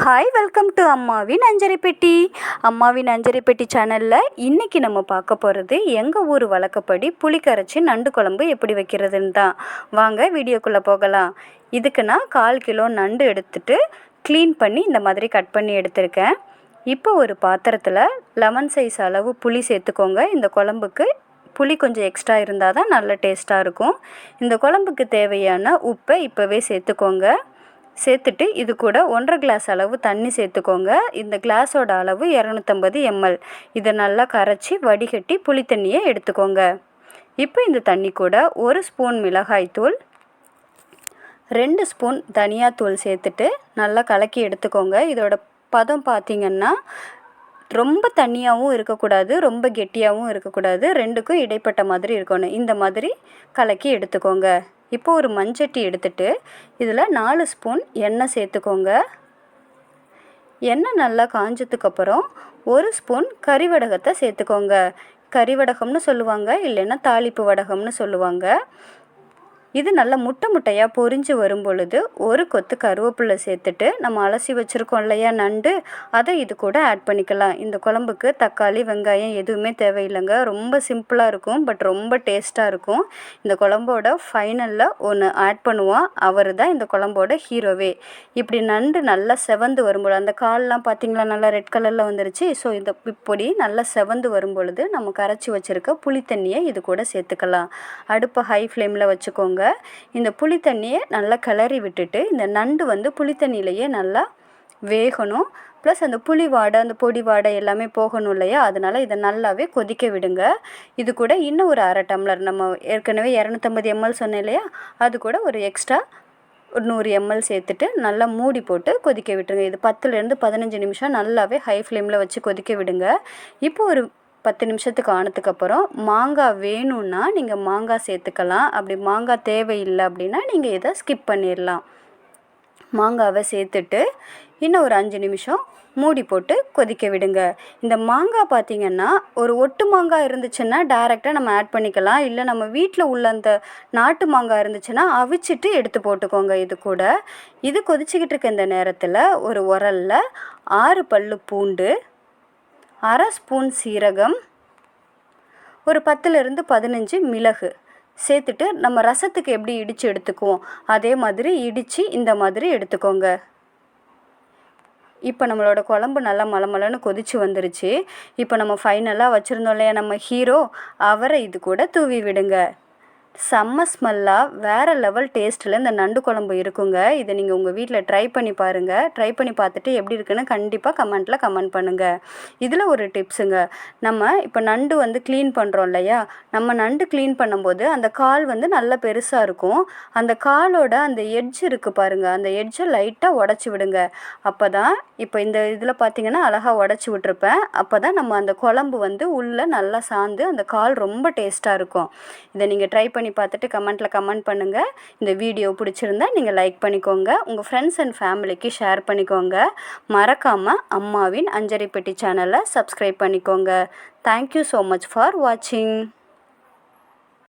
Hi welcome to அம்மாவின் அஞ்சரை பெட்டி அம்மாவின் அஞ்சரை பெட்டி சேனலில் இன்றைக்கி நம்ம பார்க்க போகிறது எங்கள் ஊர் வழக்கப்படி புளி கரைச்சி நண்டு குழம்பு எப்படி வைக்கிறதுன்னு தான். வாங்க வீடியோக்குள்ளே போகலாம். இதுக்கு நான் கால் கிலோ நண்டு எடுத்துட்டு க்ளீன் பண்ணி இந்த மாதிரி கட் பண்ணி எடுத்திருக்கேன். இப்போ ஒரு பாத்திரத்தில் லெமன் சைஸ் அளவு புளி சேர்த்துக்கோங்க. இந்த குழம்புக்கு புளி கொஞ்சம் எக்ஸ்ட்ரா இருந்தால் தான் நல்ல டேஸ்ட்டாக இருக்கும். இந்த குழம்புக்கு தேவையான உப்பை இப்போவே சேர்த்துக்கோங்க. சேர்த்துட்டு இது கூட ஒன்றரை கிளாஸ் அளவு தண்ணி சேர்த்துக்கோங்க. இந்த கிளாஸோட அளவு இரநூத்தம்பது எம்எல் இதை நல்லா கரைச்சி வடிகட்டி புளி தண்ணியை எடுத்துக்கோங்க. இப்போ இந்த தண்ணி கூட ஒரு ஸ்பூன் மிளகாய்த்தூள் ரெண்டு ஸ்பூன் தனியாத்தூள் சேர்த்துட்டு நல்லா கலக்கி எடுத்துக்கோங்க. இதோட பதம் பார்த்திங்கன்னா ரொம்ப தண்ணியாகவும் இருக்கக்கூடாது ரொம்ப கெட்டியாகவும் இருக்கக்கூடாது. ரெண்டுக்கும் இடைப்பட்ட மாதிரி இருக்கணும். இந்த மாதிரி கலக்கி எடுத்துக்கோங்க. இப்போ ஒரு மண்சட்டி எடுத்துட்டு இதில் நாலு ஸ்பூன் எண்ணெய் சேர்த்துக்கோங்க. எண்ணெய் நல்லா காஞ்சதுக்கப்புறம் ஒரு ஸ்பூன் கறிவடகத்தை சேர்த்துக்கோங்க. கறிவடகம்னு சொல்லுவாங்க இல்லைன்னா தாளிப்பு வடகம்னு சொல்லுவாங்க. இது நல்லா முட்டை முட்டையாக பொரிஞ்சு வரும் பொழுது ஒரு கொத்து கருவேப்பிலை சேர்த்துட்டு நம்ம அலசி வச்சுருக்கோம் இல்லையா நண்டு? அதை இது கூட ஆட் பண்ணிக்கலாம். இந்த குழம்புக்கு தக்காளி வெங்காயம் எதுவுமே தேவையில்லைங்க. ரொம்ப சிம்பிளாக இருக்கும் பட் ரொம்ப டேஸ்ட்டாக இருக்கும். இந்த குழம்போட ஃபைனலில் ஒன்று ஆட் பண்ணுவோம். அவர் தான் இந்த குழம்போட ஹீரோவே இப்படி நண்டு நல்லா செவந்து வரும்போது அந்த கால்லாம் பார்த்திங்களா நல்லா ரெட் கலரில் வந்துருச்சு. ஸோ இந்த இப்படி நல்லா செவந்து வரும் பொழுது நம்ம கரைச்சி வச்சுருக்க புளி தண்ணியை இது கூட சேர்த்துக்கலாம். அடுப்பை ஹை ஃப்ளேமில் வச்சுக்கோங்க. இந்த புளி தண்ணியை நல்லா கிளறி விட்டுட்டு இந்த நண்டு வந்து புளி தண்ணியிலையே நல்லா வேகணும். ப்ளஸ் அந்த புளி வாடை அந்த பொடி வாடை எல்லாமே போகணும் இல்லையா? அதனால் இதை நல்லாவே கொதிக்க விடுங்க. இது கூட இன்னும் ஒரு அரை டம்ளர். நம்ம ஏற்கனவே இரநூத்தம்பது எம்எல் சொன்னேன் இல்லையா? அது கூட ஒரு எக்ஸ்ட்ரா ஒரு நூறு எம்எல் சேர்த்துட்டு நல்லா மூடி போட்டு கொதிக்க விட்டுருங்க. இது பத்துலேருந்து பதினஞ்சு நிமிஷம் நல்லாவே ஹை ஃப்ளேமில் வச்சு கொதிக்க விடுங்க. இப்போ ஒரு பத்து நிமிஷத்துக்கு ஆனதுக்கப்புறம் மாங்காய் வேணும்னா நீங்கள் மாங்காய் சேர்த்துக்கலாம். அப்படி மாங்காய் தேவையில்லை அப்படின்னா நீங்கள் இதை ஸ்கிப் பண்ணிடலாம் மாங்காவை சேர்த்துட்டு இன்னும் ஒரு அஞ்சு நிமிஷம் மூடி போட்டு கொதிக்க விடுங்க. இந்த மாங்காய் பார்த்திங்கன்னா ஒரு ஒட்டு மாங்காய் இருந்துச்சுன்னா டேரெக்டாக நம்ம ஆட் பண்ணிக்கலாம். இல்லை நம்ம வீட்டில் உள்ள அந்த நாட்டு மாங்காய் இருந்துச்சுன்னா அவிச்சிட்டு எடுத்து போட்டுக்கோங்க இது கூட. இது கொதிச்சுக்கிட்டு இருக்க இந்த நேரத்தில் ஒரு உரலில் ஆறு பல் பூண்டு அரை ஸ்பூன் சீரகம் ஒரு பத்துலேருந்து பதினஞ்சு மிளகு சேர்த்துட்டு நம்ம ரசத்துக்கு எப்படி இடித்து எடுத்துக்குவோம்? அதே மாதிரி இடித்து இந்த மாதிரி எடுத்துக்கோங்க. இப்போ நம்மளோட குழம்பு நல்லா மலமலன்னு கொதிச்சு வந்துருச்சு. இப்போ நம்ம ஃபைனலாக வச்சுருந்தோம் இல்லையா நம்ம ஹீரோ? அவரை இது கூட தூவி விடுங்க. செம்ம ஸ்மெல்லாக வேறு லெவல் டேஸ்ட்டில் இந்த நண்டு குழம்பு இருக்குங்க. இதை நீங்கள் உங்கள் வீட்டில் ட்ரை பண்ணி பாருங்கள் ட்ரை பண்ணி பார்த்துட்டு எப்படி இருக்குன்னு கண்டிப்பாக கமெண்ட்டில் கமெண்ட் பண்ணுங்கள் இதில் ஒரு டிப்ஸுங்க. நம்ம இப்போ நண்டு வந்து க்ளீன் பண்ணுறோம் இல்லையா? நம்ம நண்டு க்ளீன் பண்ணும்போது அந்த கால் வந்து நல்ல பெருசாக இருக்கும். அந்த காலோட அந்த எட்ஜ் இருக்குது பாருங்கள் அந்த எட்ஜை லைட்டாக உடச்சி விடுங்க. அப்போ தான் இப்போ இந்த இதில் பார்த்தீங்கன்னா அழகாக உடச்சி விட்ருப்பேன் அப்போ தான் நம்ம அந்த குழம்பு வந்து உள்ளே நல்லா சாந்து அந்த கால் ரொம்ப டேஸ்ட்டாக இருக்கும். இதை நீங்கள் ட்ரை பண்ணி பண்ணி பார்த்துட்டு கமெண்ட்டில் கமெண்ட் பண்ணுங்கள் இந்த வீடியோ பிடிச்சிருந்தா நீங்கள் லைக் பண்ணிக்கோங்க. உங்கள் ஃப்ரெண்ட்ஸ் அண்ட் ஃபேமிலிக்கு ஷேர் பண்ணிக்கோங்க. மறக்காமல் அம்மாவின் அஞ்சரை பெட்டி சேனலை சப்ஸ்கிரைப் பண்ணிக்கோங்க. தேங்க்யூ ஸோ மச் ஃபார் வாட்சிங்